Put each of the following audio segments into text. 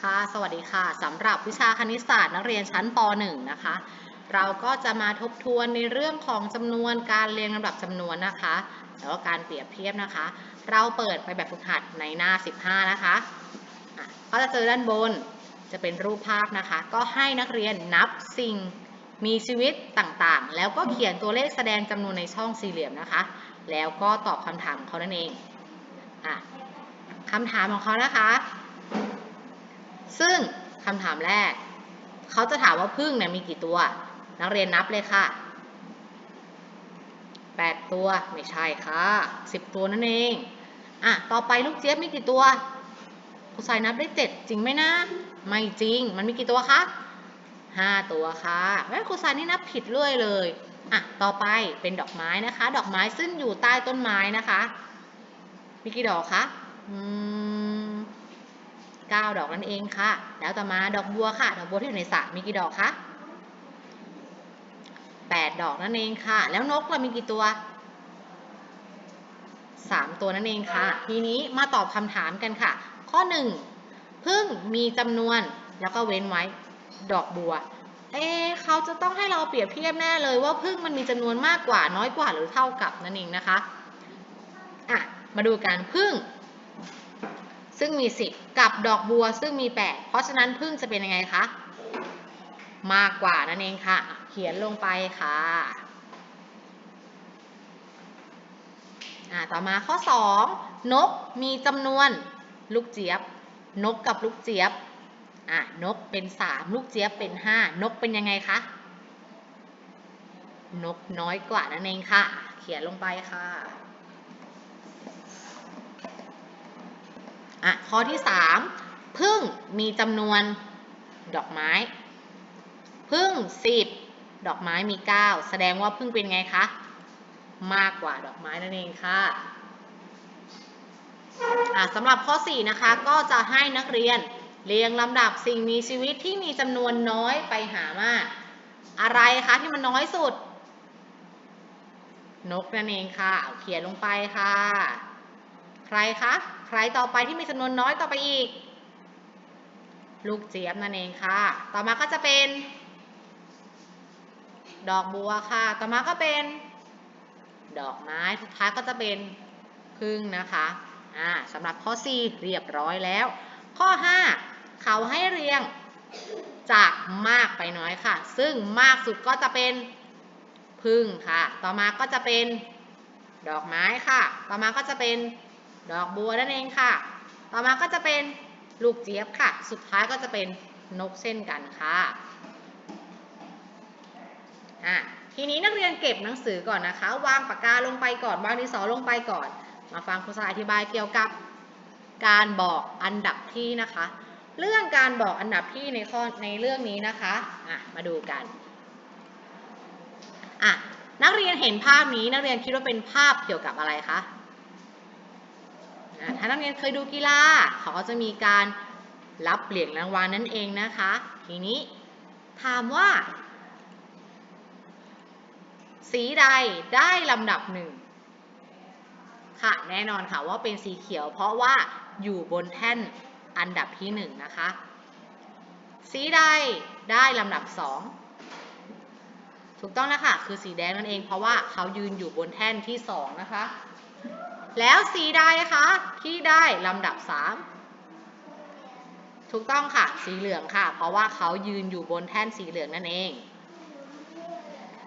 ค่ะ สวัสดีค่ะสำหรับวิชาคณิตศาสตร์นักเรียนชั้นป .1 นะคะ เราก็จะมาทบทวนในเรื่องของจำนวนการเรียงลำดับจำนวนนะคะ แล้วก็การเปรียบเทียบนะคะ เราเปิดไปแบบฝึกหัดในหน้า 15 นะคะะก็จะเจอด้านบนจะเป็นรูปภาพนะคะ ก็ให้นักเรียนนับสิ่งมีชีวิตต่างๆ แล้วก็เขียนตัวเลขแสดงจำนวนในช่องสี่เหลี่ยมนะคะ แล้วก็ตอบคำถามของเขานั่นเองอะคำถามของเขานะคะ ซึ่งคำถามแรก เขาจะถามว่าพึ่งเนี่ยมีกี่ตัว นักเรียนนับเลยค่ะ 8 ตัวไม่ใช่ค่ะ 10 ตัวนั่นเอง อะ ต่อไปลูกเจี๊ยบมีกี่ตัวครูสายนับได้ 7 จริงไหมนะ ไม่จริง มันมีกี่ตัวคะ 5 ตัวค่ะแม่ครูสายนี่นับผิดเรื่อยเลยอะ ต่อไปเป็นดอกไม้นะคะ ดอกไม้ซึ่งอยู่ใต้ต้นไม้นะคะ มีกี่ดอกคะ อืม 9 ดอกนั่นเองค่ะ แล้วต่อมาดอกบัวค่ะ ดอกบัวที่อยู่ในสระมีกี่ดอกคะ8 ดอกนั่นเองค่ะ แล้วนกเรามีกี่ตัว 3 ตัวนั่นเองค่ะ ทีนี้มาตอบคำถามกันค่ะ ข้อ 1 พึ่งมีจำนวนแล้วก็เว้นไว้ดอกบัว เอ๊เขาจะต้องให้เราเปรียบเทียบแน่เลยว่าพึ่งมันมีจำนวนมากกว่าน้อยกว่าหรือเท่ากับนั่นเองนะคะ อะ มาดูกันพึ่ง ซึ่งมี 10 กับดอกบัวซึ่งมี 8 เพราะฉะนั้นพึ่งจะเป็นยังไงคะ มากกว่านั่นเองค่ะ เขียนลงไปค่ะต่อมาข้อ 2 นกมีจำนวนลูกเจี๊ยบ นกกับลูกเจี๊ยบอะนกเป็น 3 ลูกเจี๊ยบเป็น 5 นกเป็นยังไงคะ นกน้อยกว่านั่นเองค่ะ เขียนลงไปค่ะ อะข้อที่3พึ่งมีจำนวนดอกไม้ พึ่ง10ดอกไม้มี9แสดงว่าพึ่งเป็นไงคะมากกว่าดอกไม้นั่นเองค่ะอะสำหรับข้อ 4 นะคะ ก็จะให้นักเรียนเรียงลำดับสิ่งมีชีวิตที่มีจำนวนน้อยไปหามาก อะไรคะที่มันน้อยสุด นกนั่นเองค่ะ เอาเขียนลงไปค่ะ ใครคะ ใครต่อไปที่มีจำนวนน้อยต่อไปอีก ลูกเจี๊ยบนั่นเองค่ะ ต่อมาก็จะเป็น ดอกบัวค่ะ ต่อมาก็เป็น ดอกไม้ สุดท้ายก็จะเป็นพึ่งนะคะ อ่าสำหรับข้อ 4 เรียบร้อยแล้ว ข้อ 5 เขาให้เรียงจากมากไปน้อยค่ะ ซึ่งมากสุดก็จะเป็นพึ่งค่ะ ต่อมาก็จะเป็นดอกไม้ค่ะ ต่อมาก็จะเป็น ดอกบัวนั่นเองค่ะ ต่อมาก็จะเป็นลูกเจี๊ยบค่ะ สุดท้ายก็จะเป็นนกเช่นกันค่ะอะทีนี้นักเรียนเก็บหนังสือก่อนนะคะ วางปากกาลงไปก่อน วางดินสอลงไปก่อน มาฟังครูสาอธิบายเกี่ยวกับการบอกอันดับที่นะคะ เรื่องการบอกอันดับที่ในข้อในเรื่องนี้นะคะอะมาดูกันอะนักเรียนเห็นภาพนี้นักเรียนคิดว่าเป็นภาพเกี่ยวกับอะไรคะ ถ้านักเรียนเคยดูกีฬาเขาก็จะมีการรับเหรียญรางวัลนั่นเองนะคะ ทีนี้ถามว่า สีใดได้ลำดับหนึ่งค่ะแน่นอนค่ะว่าเป็นสีเขียว เพราะว่าอยู่บนแท่นอันดับที่หนึ่งนะคะ สีใดได้ลำดับสองถูกต้องนะคะคือสีแดงนั่นเองเพราะว่าเขายืนอยู่บนแท่นที่สองนะคะ แล้วสีใดคะที่ได้ลำดับ 3 ถูกต้องค่ะ สีเหลืองค่ะ เพราะว่าเขายืนอยู่บนแท่นสีเหลืองนั่นเอง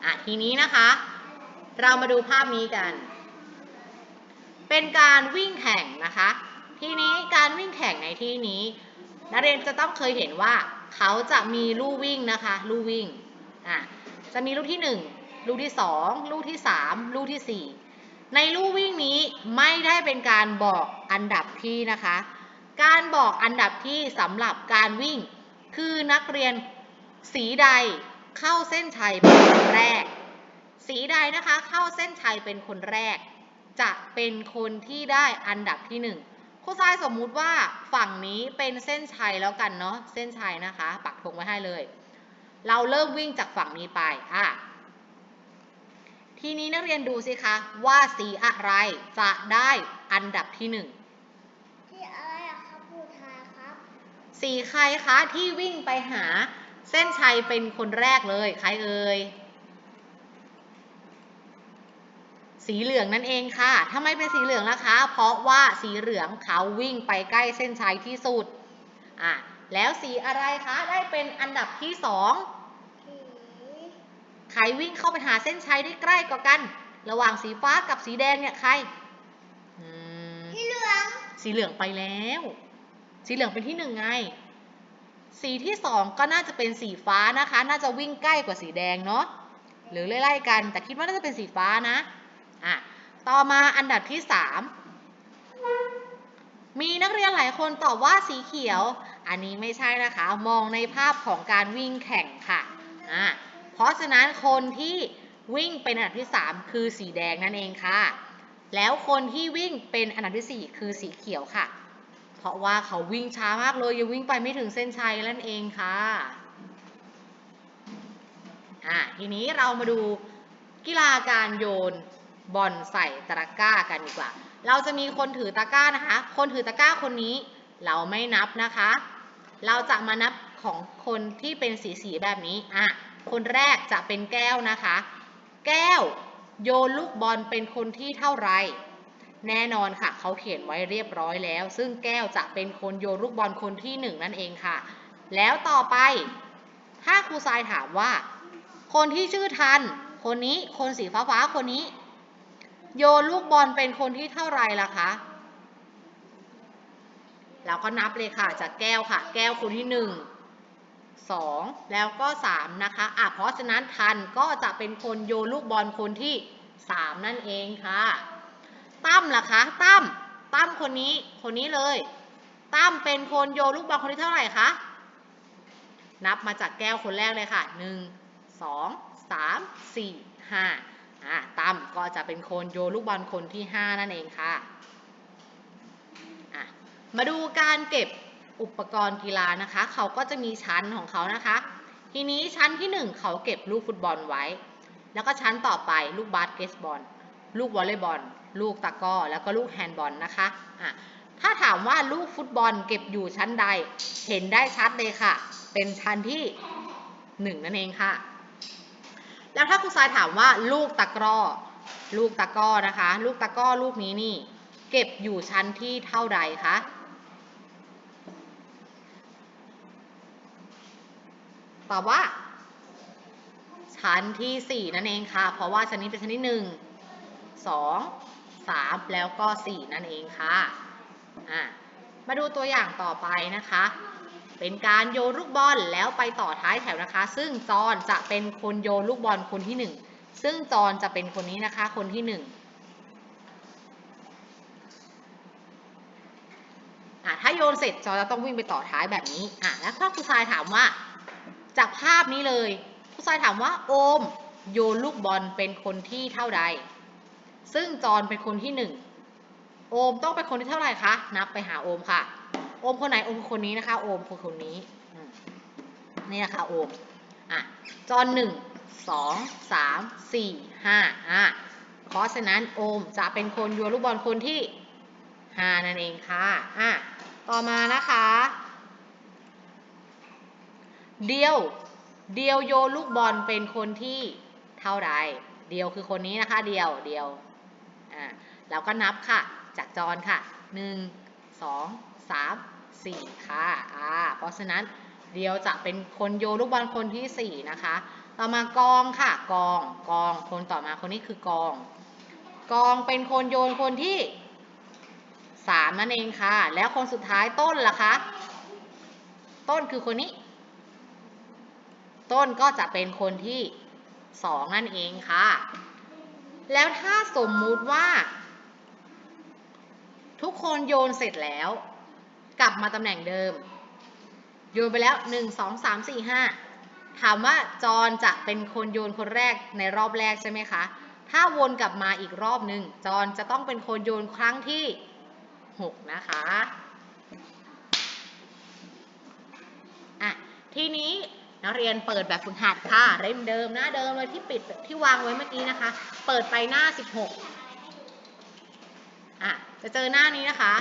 อะทีนี้นะคะ เรามาดูภาพนี้กัน เป็นการวิ่งแข่งนะคะ ทีนี้การวิ่งแข่งในที่นี้นักเรียนจะต้องเคยเห็นว่าเขาจะมีลู่วิ่งนะคะลู่วิ่งอะจะมีลู่ที่ 1 ลู่ที่ 2 ลู่ที่ 3 ลู่ที่4 ในลู่วิ่งนี้ไม่ได้เป็นการบอกอันดับที่นะคะ การบอกอันดับที่สำหรับการวิ่ง คือนักเรียนสีใดเข้าเส้นชัยเป็นคนแรก สีใดนะคะเข้าเส้นชัยเป็นคนแรก จะเป็นคนที่ได้อันดับที่หนึ่งครูทรายสมมุติว่าฝั่งนี้เป็นเส้นชัยแล้วกันเนาะเส้นชัยนะคะ ปักธงไว้ให้เลย เราเริ่มวิ่งจากฝั่งนี้ไปอะ ทีนี้นักเรียนดูสิคะว่าสีอะไรจะได้อันดับที่หนึ่งที่อะไรอะครับครูทายครับสสีใครคะที่วิ่งไปหาเส้นชัยเป็นคนแรกเลยใครเอ่ยสีเหลืองนั่นเองค่ะทำไมเป็นสีเหลืองล่ะคะ เพราะว่าสีเหลืองเขาวิ่งไปใกล้เส้นชัยที่สุดอะแล้วสีอะไรคะได้เป็นอันดับที่สอง ใครวิ่งเข้าไปหาเส้นชัยได้ใกล้กว่ากัน ระหว่างสีฟ้ากับสีแดงเนี่ยใครอืมสีเหลือง สีเหลืองไปแล้ว สีเหลืองเป็นที่หนึ่งไง สีที่สองก็น่าจะเป็นสีฟ้านะคะ น่าจะวิ่งใกล้กว่าสีแดงเนาะ หรือไล่ๆกัน แต่คิดว่าน่าจะเป็นสีฟ้านะ อะ ต่อมาอันดับที่สามมีนักเรียนหลายคนตอบว่าสีเขียว อันนี้ไม่ใช่นะคะ มองในภาพของการวิ่งแข่งค่ะ อะ เพราะฉะนั้นคนที่วิ่งเป็นอันดับที่ 3 คือสีแดงนั่นเองค่ะ แล้วคนที่วิ่งเป็นอันดับทีสี่ 4 คือสีเขียวค่ะ เพราะว่าเขาวิ่งช้ามากเลยยังวิ่งไปไม่ถึงเส้นชัยนั่นเองค่ะอะทีนี้เรามาดูกีฬาการโยนบอลใส่ตะกร้ากันดีกว่า เราจะมีคนถือตะกร้านะคะ คนถือตะกร้าคนนี้เราไม่นับนะคะ เราจะมานับของคนที่เป็นสีสีแบบนี้ อะ คนแรกจะเป็นแก้วนะคะ แก้วโยนลูกบอลเป็นคนที่เท่าไร แน่นอนค่ะ เขาเขียนไว้เรียบร้อยแล้ว ซึ่งแก้วจะเป็นคนโยนลูกบอลคนที่หนึ่งนั่นเองค่ะ แล้วต่อไป ถ้าครูทรายถามว่า คนที่ชื่อทัน คนนี้คนสีฟ้าฟ้าคนนี้ โยนลูกบอลเป็นคนที่เท่าไรล่ะคะเราก็นับเลยค่ะจากแก้วค่ะ แก้วคนที่หนึ่ง สองแล้วก็สามนะคะอะเพราะฉะนั้นทันก็จะเป็นคนโยนลูกบอลคนที่สามนั่นเองค่ะ ตั้มล่ะคะตั้มตั้มคนนี้คนนี้เลย ตั้มเป็นคนโยนลูกบอลคนที่เท่าไหร่คะ นับมาจากแก้วคนแรกเลยค่ะหนึ่งสองสามสี่ห้าอะตั้มก็จะเป็นคนโยนลูกบอลคนที่ห้านั่นเองค่ะอะ มาดูการเก็บ อุปกรณ์กีฬานะคะ เขาก็จะมีชั้นของเขานะคะ ทีนี้ชั้นที่หนึ่งเขาเก็บลูกฟุตบอลไว้ แล้วก็ชั้นต่อไปลูกบาสเกตบอล ลูกวอลเลย์บอล ลูกตะก้อ แล้วก็ลูกแฮนด์บอลนะคะอะถ้าถามว่าลูกฟุตบอลเก็บอยู่ชั้นใด เห็นได้ชัดเลยค่ะ เป็นชั้นที่หนึ่งนั่นเองค่ะ แล้วถ้าครูทรายถามว่าลูกตะกร้อ ลูกตะก้อนะคะ ลูกตะก้อลูกนี้นี่ เก็บอยู่ชั้นที่เท่าใดคะ ตอบว่า ชั้นที่ 4 นั่นเองค่ะ เพราะว่าชั้นนี้เป็นชั้นที่ 1 2 3 แล้วก็ 4 นั่นเองค่ะอะ มาดูตัวอย่างต่อไปนะคะ เป็นการโยนลูกบอลแล้วไปต่อท้ายแถวนะคะ ซึ่งจอนจะเป็นคนโยนลูกบอลคนที่ 1 ซึ่งจอนจะเป็นคนนี้นะคะ คนที่ 1อะถ้าโยนเสร็จจอจะต้องวิ่งไปต่อท้ายแบบนี้อะแล้วถ้าครูทรายถามว่า จากภาพนี้เลยครูทรายถามว่าโอมโยนลูกบอลเป็นคนที่เท่าใด ซึ่งจอนเป็นคนที่หนึ่งโอมต้องเป็นคนที่เท่าไหร่คะ นับไปหาโอมค่ะ โอมคนไหน โอมคนนี้นะคะ โอมคือคนนี้ นี่นะคะโอม อะ จอนหนึ่ง สอง สาม สี่ ห้า อะ เพราะฉะนั้นโอมจะเป็นคนโยนลูกบอลคนที่ห้านั่นเองค่ะ อะ ต่อมานะคะ เดียว เดียวโยลูกบอลเป็นคนที่เท่าใดเดียวคือคนนี้นะคะ เดียว เดียว อ่าแล้วก็นับค่ะ จากจอนค่ะหนึ่งสองสามสี่ค่ะ อ่า เพราะฉะนั้นเดียวจะเป็นคนโยลูกบอลคนที่สี่นะคะ ต่อมากองค่ะ กอง กอง คนต่อมาคนนี้คือกอง กองเป็นคนโยนคนที่สามนั่นเองค่ะ แล้วคนสุดท้ายต้นล่ะคะ ต้นคือคนนี้ ต้นก็จะเป็นคนที่สองนั่นเองค่ะ แล้วถ้าสมมุติว่า ทุกคนโยนเสร็จแล้ว กลับมาตำแหน่งเดิม โยนไปแล้ว 1 2 3 4 5 ถามว่าจอนจะเป็นคนโยนคนแรกในรอบแรกใช่ไหมคะ ถ้าวนกลับมาอีกรอบหนึ่งจอนจะต้องเป็นคนโยนครั้งที่ 6 นะคะอะทีนี้ นักเรียนเปิดแบบฝึกหัดค่ะเล่มเดิมหน้าเดิมเลยที่ปิดที่วางไว้เมื่อกี้นะคะ เปิดไปหน้า 16อะจะเจอหน้านี้นะคะ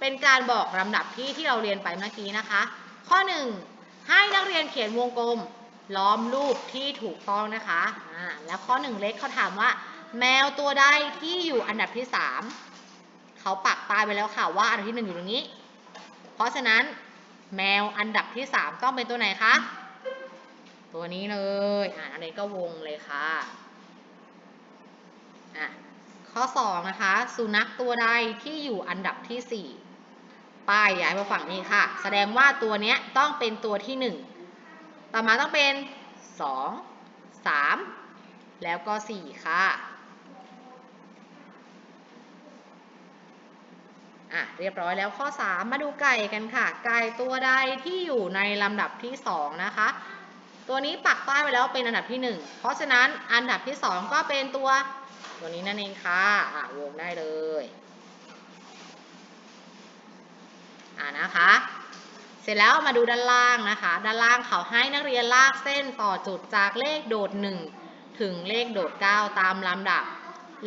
เป็นการบอกลำดับที่ที่เราเรียนไปเมื่อกี้นะคะ ข้อ 1 ให้นักเรียนเขียนวงกลมล้อมรูปที่ถูกต้องนะคะอ่าแล้วข้อ 1 เล็กเขาถามว่า แมวตัวใดที่อยู่อันดับที่ 3เขาปักป้ายไว้แล้วค่ะว่าอันดับที่ 1 อยู่ตรงนี้ เพราะฉะนั้นแมวอันดับที่ 3 ต้องเป็นตัวไหนคะ ตัวนี้เลย อ่านักเรียนก็วงเลยค่ะ อะ ข้อ 2 นะคะ สุนัขตัวใดที่อยู่อันดับที่ 4 ป้ายย้ายมาฝั่งนี้ค่ะ แสดงว่าตัวเนี้ยต้องเป็นตัวที่ 1 ต่อมาต้องเป็น 2 3 แล้วก็ 4 ค่ะ อะ เรียบร้อยแล้วข้อ 3 มาดูไก่กันค่ะ ไก่ตัวใดที่อยู่ในลำดับที่ 2 นะคะ ตัวนี้ปักป้ายไว้แล้วเป็นอันดับที่ 1 เพราะฉะนั้นอันดับที่ 2 ก็เป็นตัวตัวนี้นั่นเองค่ะอะวงได้เลยอ่านะคะ เสร็จแล้วมาดูด้านล่างนะคะ ด้านล่างเขาให้นักเรียนลากเส้นต่อจุดจากเลขโดด 1 ถึงเลขโดด 9 ตามลำดับ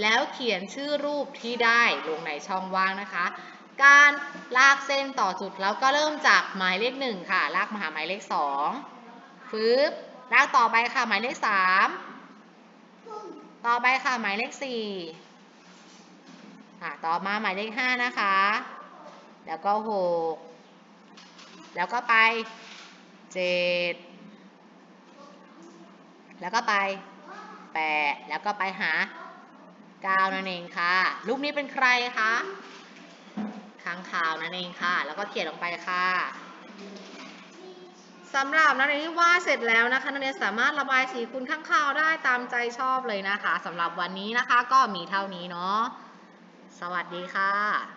แล้วเขียนชื่อรูปที่ได้ลงในช่องว่างนะคะ การลากเส้นต่อจุดแล้วก็เริ่มจากหมายเลข 1 ค่ะ ลากมาหาหมายเลข 2 ฟืบลากต่อไปค่ะหมายเลข3ต่อไปค่ะหมายเลข4ค่ะต่อมาหมายเลข5นะคะ แล้วก็6แล้วก็ไป7แล้วก็ไป8แล้วก็ไปหา9นั่นเองค่ะ รูปนี้เป็นใครคะค้างคาวนั่นเองค่ะ แล้วก็เขียนลงไปค่ะ สำหรับนักเรียนที่วาดเสร็จแล้วนะคะนักเรียนสามารถระบายสีคุณข้างคาวได้ตามใจชอบเลยนะคะสำหรับวันนี้นะคะก็มีเท่านี้เนาะสวัสดีค่ะ